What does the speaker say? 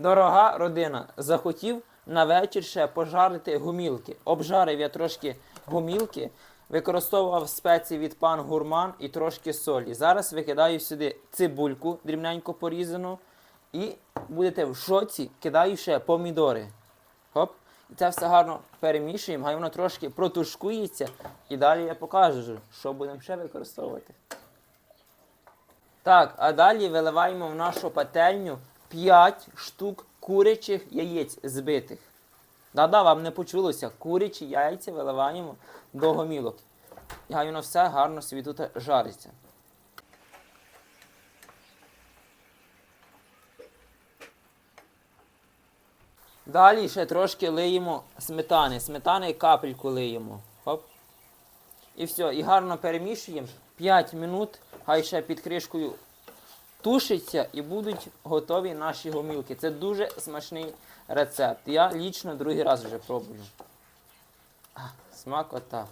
Дорога родина, захотів на вечір ще пожарити гумілки. Обжарив я трошки гумілки, використовував спеції від пан гурман і трошки солі. Зараз викидаю сюди цибульку, дрібненько порізану, і будете в шоці, кидаю ще помідори. Хоп. І це все гарно перемішуємо, хай воно трошки протушкується, і далі я покажу, що будемо ще використовувати. Так, а далі виливаємо в нашу пательню 5 штук курячих яєць збитих. Да-да, вам не почулося, курячі яйця виливаємо до гомілок. І хай воно все гарно собі тут жариться. Далі ще трошки лиємо сметани. Сметани капельку лиємо. Хоп. І все, і гарно перемішуємо 5 минут, хай ще під кришкою тушиться і будуть готові наші гомілки. Це дуже смачний рецепт. Я лічно другий раз вже пробую. Смак Смакота.